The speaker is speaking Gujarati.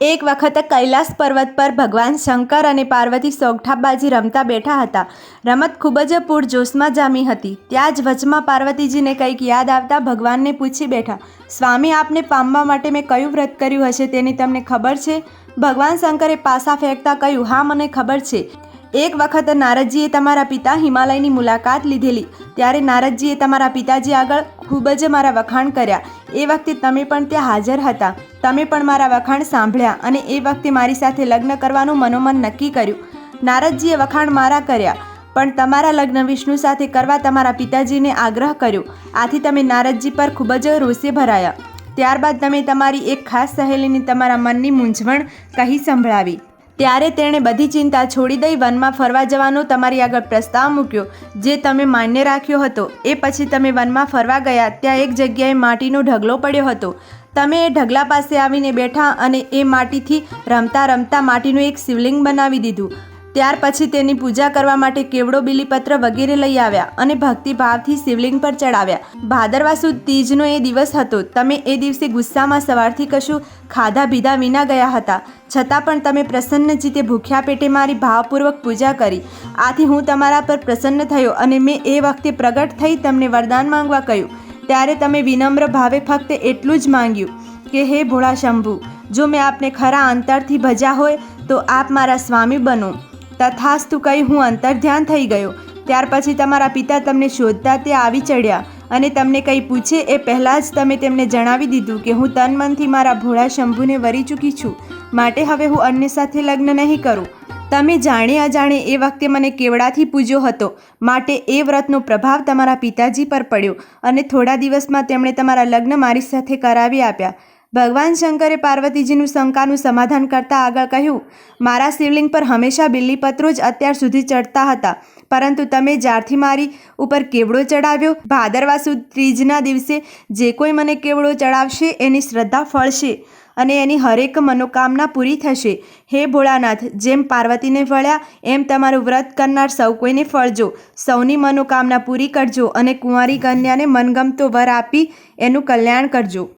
એક વખત કૈલાસ પર્વત પર ભગવાન શંકર અને પાર્વતી સોગઠાબાજી રમતા બેઠા હતા. રમત ખૂબ જ પૂરજોશમાં જામી હતી. ત્યાં જ વચમાં પાર્વતીજીને કંઈક યાદ આવતા ભગવાનને પૂછી બેઠા, સ્વામી, આપને પામવા માટે મેં કયું વ્રત કર્યું હશે તેની તમને ખબર છે? ભગવાન શંકરે પાસા ફેંકતા કહ્યું, હા, મને ખબર છે. એક વખત નારદજીએ તમારા પિતા હિમાલયની મુલાકાત લીધેલી. ત્યારે નારદજીએ તમારા પિતાજી આગળ ખૂબ જ મારા વખાણ કર્યા. એ વખતે તમે પણ ત્યાં હાજર હતા. તમે પણ મારા વખાણ સાંભળ્યા અને એ વખતે મારી સાથે લગ્ન કરવાનું મનોમન નક્કી કર્યું. નારદજીએ વખાણ મારા કર્યા, પણ તમારા લગ્ન વિષ્ણુ સાથે કરવા તમારા પિતાજીને આગ્રહ કર્યો. આથી તમે નારદજી પર ખૂબ જ રોષે ભરાયા. ત્યારબાદ તમે તમારી એક ખાસ સહેલીને તમારા મનની મૂંઝવણ કહી સંભળાવી. ત્યારે તેણે બધી ચિંતા છોડી દઈ વનમાં ફરવા જવાનો તમારી આગળ પ્રસ્તાવ મૂક્યો. જે તમે માન્ય રાખ્યો હતો, એ પછી તમે વનમાં ફરવા ગયા, ત્યાં એક જગ્યાએ માટીનો ઢગલો પડ્યો હતો. તમે એ ઢગલા પાસે આવીને બેઠા અને એ માટીથી રમતા રમતા માટીનું એક શિવલિંગ બનાવી દીધું. ત્યાર પછી તેની પૂજા કરવા માટે કેવડો બીલીપત્ર વગેરે લઈ આવ્યા અને ભક્તિભાવથી શિવલિંગ પર ચડાવ્યા. ભાદરવા સુદ તીજનો એ દિવસ હતો. તમે એ દિવસે ગુસ્સામાં સવારથી કશું ખાધા પીધા વિના ગયા હતા. છતાં પણ તમે પ્રસન્ન જીતે ભૂખ્યા પેટે મારી ભાવપૂર્વક પૂજા કરી. આથી હું તમારા પર પ્રસન્ન થયો અને મેં એ વખતે પ્રગટ થઈ તમને વરદાન માંગવા કહ્યું. ત્યારે તમે વિનમ્ર ભાવે ફક્ત એટલું જ માંગ્યું કે, હે ભોળા શંભુ, જો મેં આપને ખરા અંતરથી ભજ્યા હોય તો આપ મારા સ્વામી બનો. તથાસ્તુ કહી હું અંતર્ધ્યાન થઈ ગયો. ત્યાર પછી તમારા પિતા તમને શોધતા તે આવી ચડ્યા અને તમને કંઈ પૂછે એ પહેલાં જ તમે તેમને જણાવી દીધું કે હું તન મનથી મારા ભોળા શંભુને વરી ચૂકી છું. માટે હવે હું અન્ય સાથે લગ્ન નહીં કરું. તમે જાણે અજાણે એ વખતે મને કેવડાથી પૂજ્યો હતો. માટે એ વ્રતનો પ્રભાવ તમારા પિતાજી પર પડ્યો અને થોડા દિવસમાં તેમણે તમારા લગ્ન મારી સાથે કરાવી આપ્યા. ભગવાન શંકરે પાર્વતીજીનું શંકાનું સમાધાન કરતાં આગળ કહ્યું, મારા શિવલિંગ પર હંમેશા બિલ્લીપત્રો જ અત્યાર સુધી ચડતા હતા, પરંતુ તમે જ્યારથી મારી ઉપર કેવડો ચડાવ્યો ભાદરવા સુદ ત્રીજના દિવસે જે કોઈ મને કેવડો ચડાવશે એની શ્રદ્ધા ફળશે અને એની હરેક મનોકામના પૂરી થશે. હે ભોળાનાથ, જેમ પાર્વતીને ફળ્યા એમ તમારું વ્રત કરનાર સૌ કોઈને ફળજો. સૌની મનોકામના પૂરી કરજો અને કુંવારી કન્યાને મનગમતો વર આપી એનું કલ્યાણ કરજો.